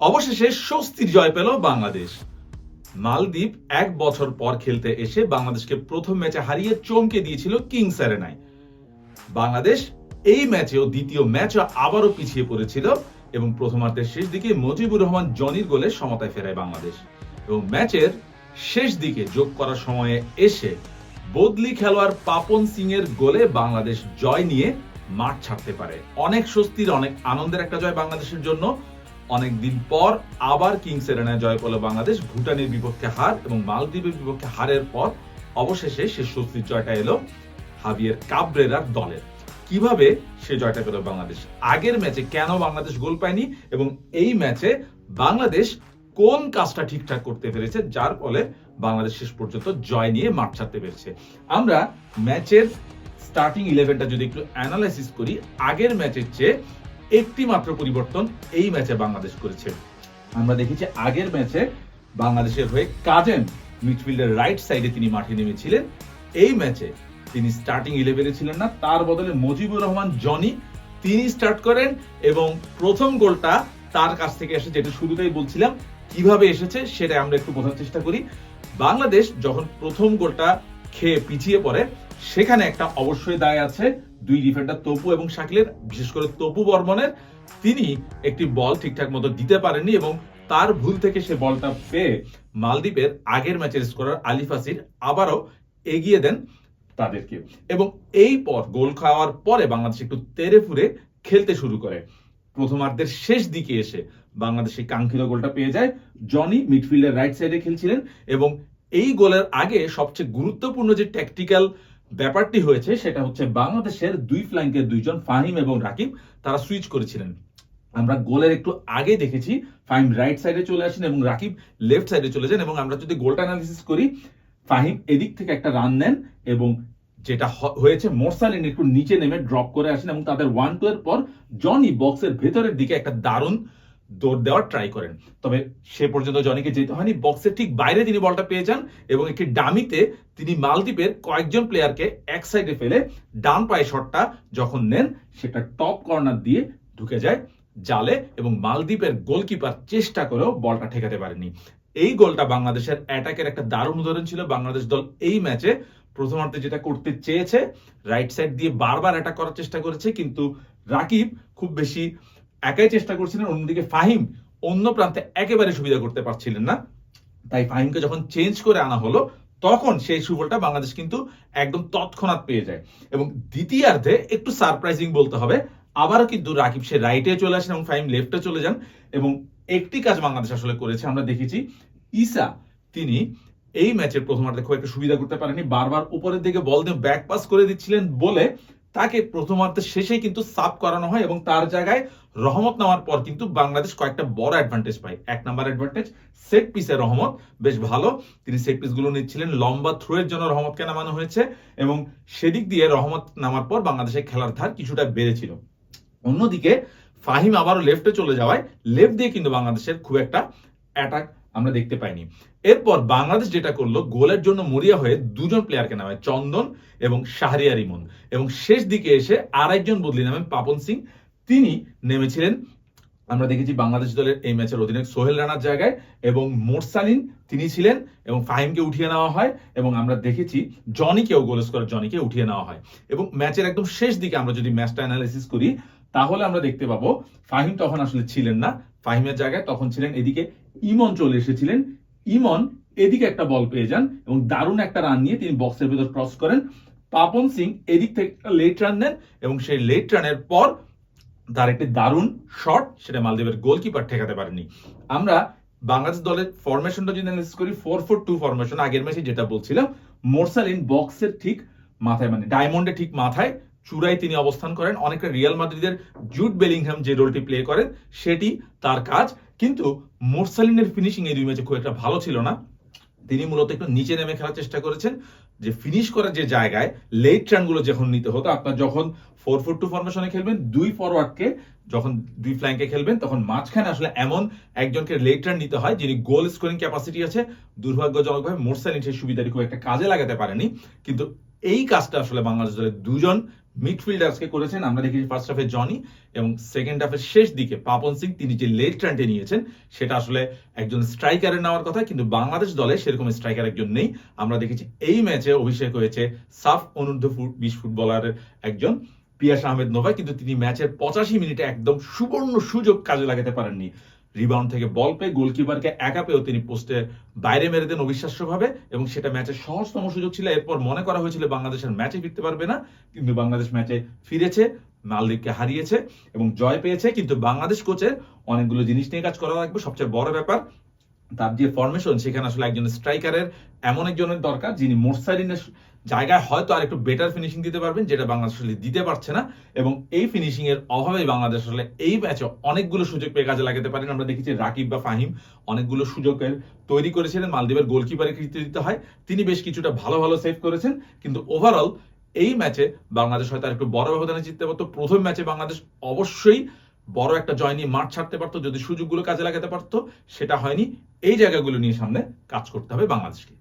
অবশেষে স্বস্তির জয় পেল বাংলাদেশ। মালদ্বীপ এক বছর পর খেলতে এসে বাংলাদেশকে প্রথম ম্যাচে হারিয়ে চমকে দিয়েছিল কিংস অ্যারেনায়। বাংলাদেশ এই ম্যাচেও দ্বিতীয় ম্যাচও আবারও পিছিয়ে পড়েছিল এবং প্রথমার্ধের শেষ দিকে মুজিবুর রহমান জনির গোলে সমতায় ফেরায় বাংলাদেশ। এবং ম্যাচের শেষ দিকে যোগ করার সময়ে এসে বদলি খেলোয়াড় পাপন সিং এর গোলে বাংলাদেশ জয় নিয়ে মাঠ ছাড়তে পারে। অনেক স্বস্তির, অনেক আনন্দের একটা জয় বাংলাদেশের জন্য অনেকদিন পর আবার কিংস এরেনায় জয় পেল বাংলাদেশ। ভুটানের বিপক্ষে হার এবং মালদ্বীপের বিপক্ষে হারের পর অবশেষে সে স্বস্তির জয়টা এলো হাবিয়ের কাবরেরার দলের। কীভাবে সে জয়টা পেল বাংলাদেশ? আগের ম্যাচে কেন বাংলাদেশ গোল পায়নি এবং এই ম্যাচে বাংলাদেশ কোন কাজটা ঠিকঠাক করতে পেরেছে, যার ফলে বাংলাদেশ শেষ পর্যন্ত জয় নিয়ে মাঠ ছাড়তে পেরেছে? আমরা ম্যাচের স্টার্টিং ইলেভেনটা যদি একটু অ্যানালাইসিস করি, আগের ম্যাচের চেয়ে একটি মাত্র পরিবর্তন এই ম্যাচে বাংলাদেশ করেছে। আমরা দেখেছি আগের ম্যাচে বাংলাদেশের হয়ে কাজেন মিডফিল্ডের রাইট সাইডে তিনি মাঠে নেমেছিলেন। এই ম্যাচে তিনি স্টার্টিং ইলেভেনে ছিলেন না, তার বদলে মুজিবুর রহমান, জনি তিনি স্টার্ট করেন এবং প্রথম গোলটা তার কাছ থেকে এসে যেটা শুরুতেই বলছিলাম, কীভাবে এসেছে সেটা আমরা একটু বোঝার চেষ্টা করি। বাংলাদেশ যখন প্রথম গোলটা খেয়ে পিছিয়ে পড়ে সেখানে একটা অবশ্যই দায় আছে দুই ডিফেন্ডার তপু এবং শাকিলের, বিশেষ করে তপু বর্মনের। তিনি একটি বল ঠিকঠাক মতো দিতে পারেননি এবং তার ভুল থেকে সে বলটা পেয়ে মালদ্বীপের আগের ম্যাচের স্কোরার আলিফ আসির আবারও এগিয়ে দেন তাদেরকে। এবং এই পর গোল খাওয়ার পরে বাংলাদেশ একটু তেরে ফুরে খেলতে শুরু করে। প্রথমার্ধের শেষ দিকে এসে বাংলাদেশ কাঙ্ক্ষিত গোলটা পেয়ে যায়। জনি মিডফিল্ডের রাইট সাইডে খেলছিলেন এবং এই গোলের আগে সবচেয়ে গুরুত্বপূর্ণ যে ট্যাকটিক্যাল ব্যাপারটি হয়েছে, সেটা হচ্ছে বাংলাদেশের দুই ফ্ল্যাঙ্কের দুইজন ফাহিম এবং রাকিব, তারা সুইচ করেছিলেন। আমরা গোলের একটু আগে দেখেছি, ফাহিম রাইট সাইডে চলে আসেন এবং রাকিব লেফট সাইডে চলে যান এবং আমরা যদি গোলটা অ্যানালিসিস করি, ফাহিম এদিক থেকে একটা রান নেন এবং যেটা হয়েছে, মোরসালিন একটু নিচে নেমে ড্রপ করে আসেন এবং তাদের ওয়ান টু এর পর জনি বক্সের ভেতরের দিকে একটা দারুণ দৌড় দেওয়ার ট্রাই করেন। তবে সে পর্যন্ত জনিকে যেতে হয়নি। বক্সের ঠিক বাইরে তিনি বলটা পেয়ে যান এবং একটি ডামিতে তিনি মালদ্বীপের কয়েকজন প্লেয়ারকে এক সাইডে ফেলে ডান পায়ে শটটা যখন নেন, সেটা টপ কর্নার দিয়ে ঢুকে যায় জালে এবং মালদ্বীপের গোলকিপার চেষ্টা করেও বলটা ঠেকাতে পারেনি। এই গোলটা বাংলাদেশের অ্যাটাকের একটা দারুণ উদাহরণ ছিল। বাংলাদেশ দল এই ম্যাচে প্রথমার্ধে যেটা করতে চেয়েছে রাইট সাইড দিয়ে বারবার অ্যাটাক করার চেষ্টা করেছে, কিন্তু রাকিব খুব বেশি একাই চেষ্টা করছিলেন, অন্যদিকে ফাহিম অন্য প্রান্তে একেবারে সুবিধা করতে পারছিলেন না। তাই ফাহিমকে যখন চেঞ্জ করে আনা হলো, তখন সেই সুফলটা বাংলাদেশ কিন্তু একদম তৎক্ষণাৎ পেয়ে যায়। এবং দ্বিতীয়ার্ধে একটু সারপ্রাইজিং বলতে হবে, আবারও কিন্তু রাকিব সে রাইটে চলে আসেন এবং ফাহিম লেফটে চলে যান। এবং একটি কাজ বাংলাদেশ আসলে করেছে, আমরা দেখেছি ইসা তিনি এই ম্যাচের প্রথমার্ধে খুব একটা সুবিধা করতে পারেনি বারবার উপরের দিকে বল দিয়ে ব্যাক পাস করে দিচ্ছিলেন বলে তাকে প্রথমার্ধের শেষেই কিন্তু সাব করানো হয় এবং তার জায়গায় রহমত নেওয়ার পর কিন্তু বাংলাদেশ কয়েকটা বড় অ্যাডভান্টেজ পায়। এক নাম্বার অ্যাডভান্টেজ সেট পিসে রহমত, বেশ ভালো। তিনি সেট পিসগুলো নিচ্ছিলেন, লম্বা থ্রোয়ের জন্য রহমতকে নামানো হয়েছে এবং সেদিক দিয়ে রহমত নামার পর বাংলাদেশের খেলার ধার কিছুটা বেড়েছিল। অন্যদিকে ফাহিম আবারও লেফটে চলে যাওয়ায় লেফট দিয়ে কিন্তু বাংলাদেশের খুব একটা অ্যাটাক আমরা দেখতে পাইনি। এরপর বাংলাদেশ যেটা করল, গোলের জন্য মরিয়া হয়ে দুজন প্লেয়ারকে নামায়, চন্দন এবং শাহরিয়ার ইমন। এবং শেষ দিকে এসে আরেকজন বদলি নামেন পাপন সিং। তিনি নেমেছিলেন, আমরা দেখেছি বাংলাদেশ দলের এই ম্যাচের অধিনায়ক সোহেল রানার জায়গায় এবং মোরসালিন তিনি ছিলেন এবং ফাহিমকে উঠিয়ে নেওয়া হয় এবং আমরা দেখেছি জনিকেও গোল স্কোর জনিকে উঠিয়ে নেওয়া হয়। এবং ম্যাচের একদম শেষ দিকে আমরা যদি ম্যাচটা অ্যানালাইসিস করি, তাহলে আমরা দেখতে পাবো ফাহিম তখন আসলে ছিলেন না ফাহিমের জায়গায় তখন ছিলেন এদিকে ইমন চলে এসেছিলেন। ইমন এদিকে একটা বল পেয়ে যান এবং দারুণ একটা রান নিয়ে তিনি বক্সের ভেতর ক্রস করেন। পাপন সিং এদিক থেকে লেট রান নেন এবং সেই লেট রানের পর তার একটি দারুণ শট সেটা মালদ্বীপের গোলকিপার ঠেকাতে পারেনি আমরা বাংলাদেশ দলের ফরমেশনটা যদি অ্যানালিসিস করি ফোর ফোর টু ফরমেশন আগের ম্যাচে যেটা বলছিলাম মোরসালিন বক্সের ঠিক মাথায় মানে ডায়মন্ডের ঠিক মাথায় চূড়ায় তিনি অবস্থান করেন। অনেকটা রিয়াল মাদ্রিদের জুট বেলিংহাম যে রোলটি প্লে করেন, সেটি তার কাজ। কিন্তু মোরসালিনের ফিনিশিং এই দুই ম্যাচে খুব একটা ভালো ছিল না। তিনি মূলত একটু নিচে নেমে খেলার চেষ্টা করেছেন। যে ফিনিশ করার যে জায়গায় লেট রানগুলো যখন নিতে হতো, আপনার যখন ফোর ফোর টু ফরমেশনে খেলবেন, দুই ফরওয়ার্ডকে যখন দুই ফ্ল্যাঙ্কে খেলবেন, তখন মাঝখানে আসলে এমন একজনকে লেট রান নিতে হয়, যিনি গোল স্কোরিং ক্যাপাসিটি আছে। দুর্ভাগ্যজনকভাবে মোরসালিন সেই সুবিধাটি খুব একটা কাজে লাগাতে পারেনি। কিন্তু এই কাজটা আসলে বাংলাদেশ দলের দুজন মিডফিল্ডার্সকে করেছেন, আমরা দেখেছি ফার্স্ট হাফে জনি এবং সেকেন্ড হাফের শেষ দিকে পাপন সিং, তিনি যে লেট রানটি নিয়েছেন, সেটা আসলে একজন স্ট্রাইকারের নেওয়ার কথা, কিন্তু বাংলাদেশ দলে সেরকম স্ট্রাইকার একজন নেই। আমরা দেখেছি এই ম্যাচে অভিষেক হয়েছে সাফ অনূর্ধ্ব ফুট বিশ ফুটবলারের একজন, পিয়াস আহমেদ নোভা কিন্তু তিনি ম্যাচের পঁচাশি মিনিটে একদম সুবর্ণ সুযোগ কাজে লাগাতে পারেননি। রিবাউন্ড থেকে বল পেয়ে গোলকিপারকে একা পেয়েও তিনি পোস্টে বাইরে মেরে দেন অবিশ্বাস্যভাবে এবং সেটা ম্যাচের সহজতম সুযোগ ছিল। এরপর মনে করা হয়েছিল বাংলাদেশের ম্যাচে ফিরতে পারবে না, কিন্তু বাংলাদেশ ম্যাচে ফিরেছে, মালদ্বীপকে হারিয়েছে এবং জয় পেয়েছে। কিন্তু বাংলাদেশ কোচের অনেকগুলো জিনিস নিয়ে কাজ করা লাগবে। সবচেয়ে বড় ব্যাপার, তার যে ফরমেশন সেখানে আসলে একজন স্ট্রাইকারের এমন একজনের দরকার যিনি মোরসাইডিনের জায়গায় হয়তো আর একটু বেটার ফিনিশিং দিতে পারবেন, যেটা বাংলাদেশ আসলে দিতে পারছে না। এবং এই ফিনিশিং এর অভাবে বাংলাদেশ আসলে এই ম্যাচে অনেকগুলো সুযোগ পেয়ে কাজে লাগাতে পারেন। আমরা দেখেছি রাকিব বা ফাহিম অনেকগুলো সুযোগের তৈরি করেছিলেন। মালদ্বীপের গোলকিপারের কৃতিত্ব দিতে হয়। তিনি বেশ কিছুটা ভালো ভালো সেভ করেছেন। কিন্তু ওভারঅল এই ম্যাচে বাংলাদেশ হয়তো আর একটু বড় ব্যবধানে জিততে পারতো। প্রথম ম্যাচে বাংলাদেশ অবশ্যই বড় একটা জয় নিয়ে মাঠ ছাড়তে পারতো, যদি সুযোগগুলো কাজে লাগাতে পারতো। সেটা হয়নি। এই জায়গাগুলো নিয়ে সামনে কাজ করতে হবে বাংলাদেশকে।